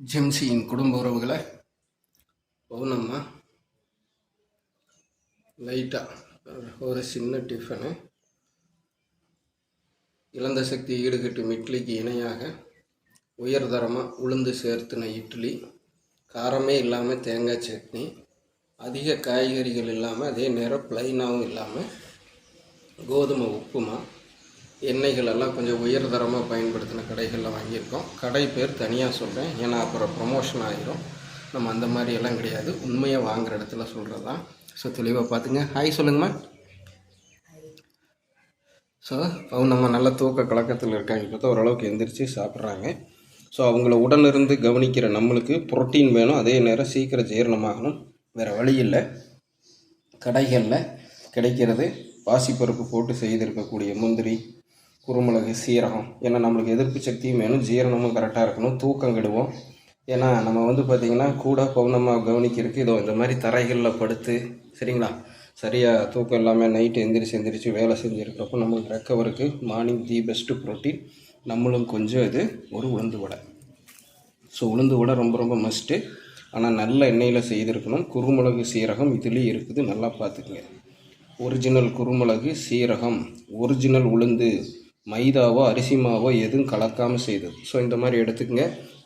ஜெம்சியின் குடும்ப உறவுகளை பவுனம்மா லைட்டாக ஒரு சின்ன டிஃபனு இழந்த சக்தி ஈடுகட்டும் இட்லிக்கு இணையாக உயர்தரமாக உளுந்து சேர்த்துன இட்லி காரமே இல்லாமல் தேங்காய் சட்னி அதிக காய்கறிகள் இல்லாமல் அதே நேரம் ப்ளைனாகவும் இல்லாமல் கோதுமை உப்புமா எண்ணெய்கள் எல்லாம் கொஞ்சம் உயர்தரமாக பயன்படுத்தின கடைகளில் வாங்கியிருக்கோம். கடை பேர் தனியாக சொல்கிறேன். ஏன்னா அப்புறம் ப்ரொமோஷன் ஆகிரும் நம்ம அந்த மாதிரி எல்லாம் கிடையாது. உண்மையாக வாங்குகிற இடத்துல சொல்கிறது தான். ஸோ தெளிவாக பார்த்துங்க. ஹாய் சொல்லுங்கம்மா. ஸோ அவங்க நம்ம நல்ல தூக்க கலக்கத்தில் இருக்காங்க. இப்போ தான் ஓரளவுக்கு எந்திரிச்சு சாப்பிட்றாங்க. ஸோ அவங்கள உடனிருந்து கவனிக்கிற நம்மளுக்கு புரோட்டீன் வேணும். அதே நேரம் சீக்கிரம் ஜீரணமாகணும். வேறு வழி இல்லை. கடைகளில் கிடைக்கிறது. பாசிப்பருப்பு போட்டு செய்திருக்கக்கூடிய முந்திரி குருமிளகு சீரகம். ஏன்னா நம்மளுக்கு எதிர்ப்பு சக்தியும் வேணும் ஜீரணமும் கரெக்டாக இருக்கணும். தூக்கம் கெடுவோம். ஏன்னா நம்ம வந்து பார்த்திங்கன்னா கூட பௌர்ணமாக கவனிக்கிறதுக்கு இதோ இந்த மாதிரி தரைகளில் படுத்து சரிங்களா? சரியாக தூக்கம் இல்லாமல் நைட்டு எந்திரிச்சு எந்திரிச்சு வேலை செஞ்சுருக்கிறப்போ நம்மளுக்கு ரெக்கவருக்கு மார்னிங் தி பெஸ்ட்டு ப்ரோட்டீன் நம்மளும் கொஞ்சம் இது ஒரு உளுந்து வடை. ஸோ உளுந்து வடை ரொம்ப ரொம்ப மஸ்ட்டு ஆனால் நல்ல எண்ணெயில் செய்திருக்கணும். குருமிளகு சீரகம் இதுலேயும் இருக்குது. நல்லா பார்த்துக்குங்க ஒரிஜினல் குருமிளகு சீரகம் ஒரிஜினல் உளுந்து. மைதாவோ அரிசி மாவோ எதுவும் கலக்காமல் செய்தது. ஸோ இந்த மாதிரி எடுத்துக்கங்க.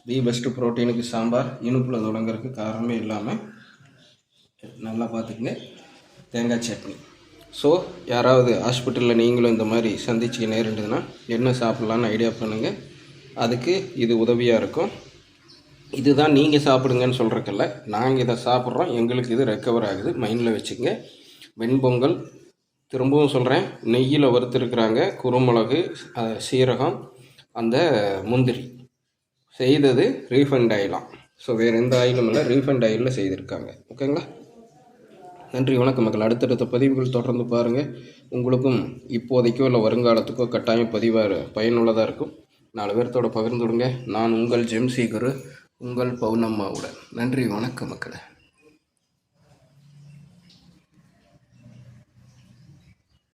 தி பெஸ்ட்டு ப்ரோட்டீனுக்கு சாம்பார் இனிப்பில் தொடங்குறதுக்கு காரணமே இல்லாமல் நல்லா பார்த்துக்குங்க. தேங்காய் சட்னி. ஸோ யாராவது ஹாஸ்பிட்டலில் நீங்களும் இந்த மாதிரி சந்திச்சு நேரிட்டுதுன்னா என்ன சாப்பிட்லான்னு ஐடியா பண்ணுங்கள் அதுக்கு இது உதவியாக இருக்கும். இதுதான் நீங்கள் சாப்பிடுங்கன்னு சொல்கிறக்கல்ல நாங்கள் இதை சாப்பிட்றோம். எங்களுக்கு இது ரெக்கவர் ஆகுது. மைண்டில் வச்சுக்கங்க. வெண்பொங்கல் திரும்பவும் சொல்கிறேன் நெய்யில் வறுத்துருக்குறாங்க. குருமிளகு சீரகம் அந்த முந்திரி. செய்தது ரீஃபண்ட் ஆயிலாம். ஸோ வேறு எந்த ஆயிலும் இல்லை. ரீஃபண்ட் ஆயிலில் செய்திருக்காங்க. ஓகேங்களா நன்றி. வணக்கம் மக்கள். அடுத்தடுத்த பதிவுகள் தொடர்ந்து பாருங்கள் உங்களுக்கும் இப்போதைக்கோ இல்லை வருங்காலத்துக்கோ கட்டாயம் பதிவாக பயனுள்ளதாக இருக்கும். நாலு பேர்த்தோட பகிர்ந்து விடுங்க. நான் உங்கள் ஜெம்சி குரு உங்கள் பௌர்ணம்மாவுடன் நன்றி. வணக்கம் மக்களை.